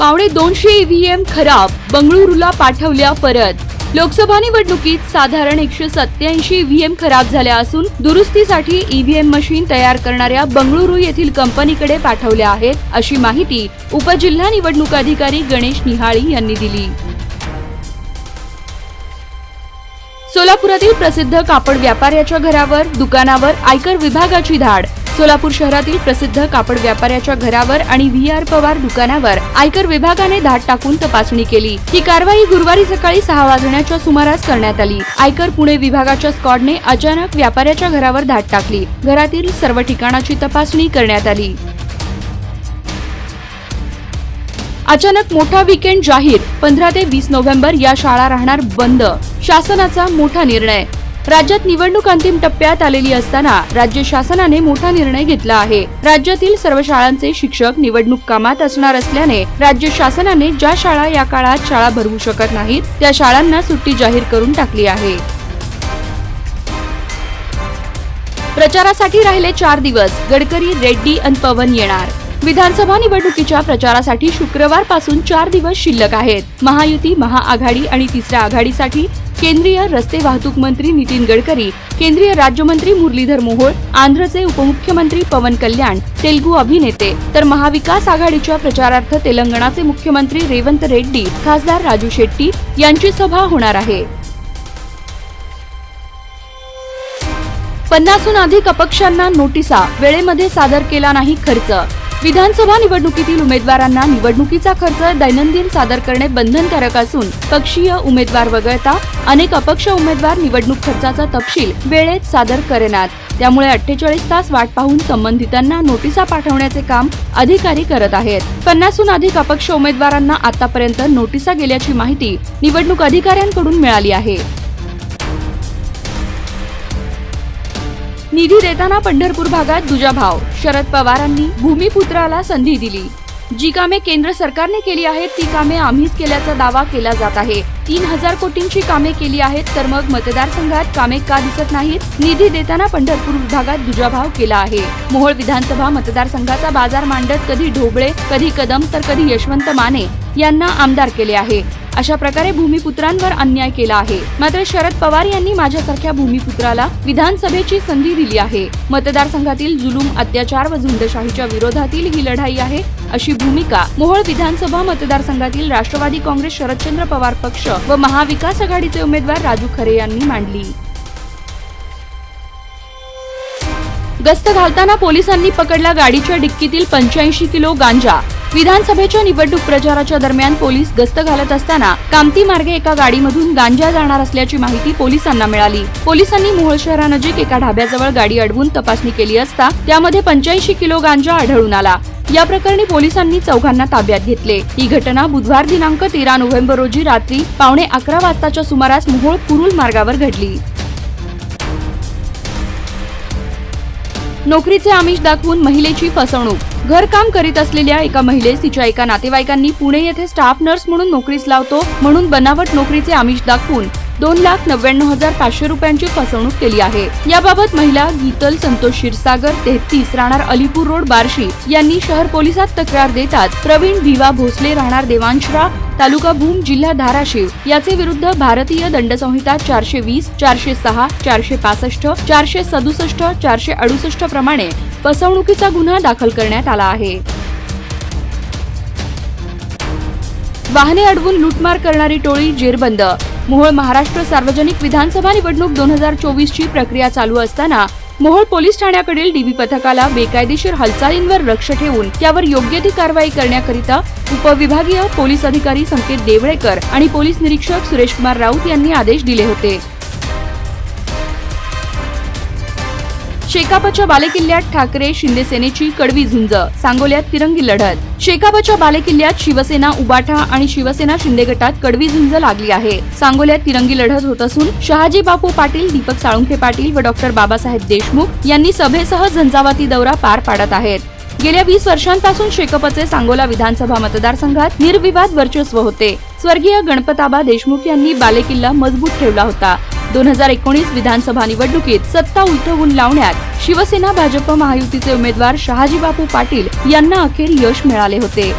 पावणे दोनशे ईव्हीएम खराब बंगळुरूला पाठवल्या परत. लोकसभा निवडणुकीत साधारण एकशे सत्याऐंशी ईव्हीएम खराब झाल्या असून दुरुस्तीसाठी ईव्हीएम मशीन तयार करणाऱ्या बंगळुरू येथील कंपनीकडे पाठवल्या आहेत अशी माहिती उपजिल्हा निवडणूक अधिकारी गणेश निहाळी यांनी दिली. सोलापुरातील प्रसिद्ध कापड व्यापाऱ्याच्या घरावर दुकानावर आयकर विभागाची धाड सोलापूर शहरातील प्रसिद्ध कापड व्यापाऱ्याच्या घरावर आणि व्ही आर पवार दुकानावर आयकर विभागाने धाड टाकून तपासणी केली. ही कारवाई गुरुवारी सकाळी सहा वाजण्याच्या सुमारास करण्यात आली. आयकर पुणे विभागाच्या स्कॉडने अचानक व्यापाऱ्याच्या घरावर धाड टाकली. घरातील सर्व ठिकाणाची तपासणी करण्यात आली. अचानक मोठा वीकेंड जाहीर. पंधरा ते वीस नोव्हेंबर या शाळा राहणार बंद. शासनाचा मोठा निर्णय. राज्यात निवडणूक अंतिम टप्प्यात आलेली असताना राज्य शासनाने मोठा निर्णय घेतला आहे. राज्यातील सर्व शाळांचे शिक्षक निवडणूक कामात असणार असल्याने राज्य शासनाने ज्या शाळा या काळात शाळा भरवू शकत नाहीत त्या शाळांना सुट्टी जाहीर करून टाकली आहे. प्रचारासाठी राहिले चार दिवस गडकरी रेड्डी आणि पवन येणार. विधानसभा निवडणुकीच्या प्रचारासाठी शुक्रवारपासून चार दिवस शिल्लक आहेत. महायुती महाआघाडी आणि तिसऱ्या आघाडीसाठी केंद्रीय रस्ते वाहतूक मंत्री नितीन गडकरी केंद्रीय राज्यमंत्री मुरलीधर मोहोळ आंध्रचे उपमुख्यमंत्री पवन कल्याण तेलगू अभिनेते तर महाविकास आघाडीच्या प्रचारार्थ तेलंगणाचे मुख्यमंत्री रेवंत रेड्डी खासदार राजू शेट्टी यांची सभा होणार आहे. पन्नासहून अधिक अपक्षांना नोटिसा वेळेमध्ये सादर केला नाही खर्च विधानसभा निवडणुकीतील उमेदवारांना निवडणुकीचा खर्च दैनंदिन सादर करणे बंधनकारक असून पक्षीय उमेदवार वगळता अनेक अपक्ष उमेदवार निवडणूक खर्चाचा तपशील वेळेत सादर करेनात. त्यामुळे अठ्ठेचाळीस तास वाट पाहून संबंधितांना नोटिसा पाठवण्याचे काम अधिकारी करत आहेत. पन्नासहून अधिक अपक्ष उमेदवारांना आतापर्यंत नोटिसा गेल्याची माहिती निवडणूक अधिकाऱ्यांकडून मिळाली आहे. निधी देताना पंढरपूर भागात दुजाभाव शरद पवारांनी भूमिपुत्राला संधी दिली. जी कामे केंद्र सरकारने केली आहेत ती कामे आम्हीच केल्याचा दावा केला जात आहे. तीन हजार कोटींची कामे केली आहेत तर मग मतदारसंघात कामे का दिसत नाहीत? निधी देताना पंढरपूर विभागात दुजाभाव केला आहे. मोहोळ विधानसभा मतदारसंघाचा बाजार मांडत कधी ढोबळे कधी कदम तर कधी यशवंत माने यांना आमदार केले आहे. अशा प्रकारे भूमिपुत्रांवर अन्याय केला आहे. मात्र शरद पवार यांनी माझ्यासारख्या भूमिपुत्राला विधानसभेची संधी दिली आहे. मतदारसंघातील जुलूम अत्याचार व झुंडशाहीच्या विरोधातील ही लढाई आहे अशी भूमिका मोहोळ विधानसभा मतदारसंघातील राष्ट्रवादी काँग्रेस शरदचंद्र पवार पक्ष व महाविकास आघाडीचे उमेदवार राजू खरे यांनी मांडली. गस्त घालताना पोलिसांनी पकडला गाडीच्या डिक्कीतील पंच्याऐंशी किलो गांजा. विधानसभेच्या निवडणूक प्रचाराच्या दरम्यान पोलीस गस्त घालत असताना कामती मार्गे एका गाडीमधून गांजा जाणार असल्याची माहिती पोलिसांना मिळाली. पोलिसांनी मोहोळ शहरानजीक एका ढाब्याजवळ गाडी अडवून तपासणी केली असता त्यामध्ये पंच्याऐंशी किलो गांजा आढळून आला. या प्रकरणी पोलिसांनी चौघांना ताब्यात घेतले. ही घटना बुधवार दिनांक तेरा नोव्हेंबर रोजी रात्री पावणे अकरा वाजताच्या सुमारास मोहोळ कुरुल मार्गावर घडली. नोकरीचे आमिष दाखवून महिलेची फसवणूक. घरकाम करीत असलेल्या एका महिलेस तिच्या एका नातेवाईकांनी पुणे येथे स्टाफ नर्स म्हणून नोकरीस लावतो म्हणून बनावट नोकरीचे आमिष दाखवून दोन लाख नव्याण्णव हजार पाचशे रुपयांची फसवणूक केली आहे. याबाबत महिला गीतल संतोष क्षीरसागर तेहतीस राहणार अलीपूर रोड बार्शी यांनी शहर पोलिसात तक्रार देताच प्रवीण भिवा भोसले राहणार देवांशरा तालुका भूम जिल्हा धाराशिव याचे विरुद्ध भारतीय दंडसंहिता चारशे वीस चारशे सहा चारशे पासष्ट चारशे सदुसष्ट चारशे अडुसष्ट प्रमाणे फसवणुकीचा गुन्हा दाखल करण्यात आला आहे. वाहने अडवून लूटमार करणारी टोळी जेरबंद मोहोळ महाराष्ट्र सार्वजनिक विधानसभा निवडणूक दोन हजार चोवीसची प्रक्रिया चालू असताना मोहोळ पोलीस ठाण्याकडील डीबी पथकाला बेकायदेशीर हालचालींवर लक्ष ठेवून त्यावर योग्य ती कारवाई करण्याकरिता उपविभागीय पोलीस अधिकारी संकेत देवळेकर आणि पोलीस निरीक्षक सुरेश कुमार राऊत यांनी आदेश दिले होते. शेकापच्या बालेकिल्ल्यात ठाकरे शिंदे सेनेची कडवी झुंज. सांगोल्यात तिरंगी लढत. शेकापच्या बालेकिल्ल्यात शिवसेना उबाठा आणि शिवसेना शिंदे गटात कडवी झुंज लागली आहे. सांगोल्यात तिरंगी लढत होत असून शहाजी बापू पाटील दीपक साळुंखे पाटील व डॉक्टर बाबासाहेब देशमुख यांनी सभेसह झंझावाती दौरा पार पाडत आहेत. गेल्या वीस वर्षांपासून शेकपचे सांगोला विधानसभा मतदारसंघात निर्विवाद वर्चस्व होते. स्वर्गीय गणपताबा देशमुख यांनी बालेकिल्ला मजबूत ठेवला होता. दोन हजार एकोणीस विधानसभा निवडणुकीत सत्ता उलटवून लावण्यात शिवसेना भाजप महायुतीचे उमेदवार शहाजी बापू पाटील यांना अखेर यश मिळाले होते.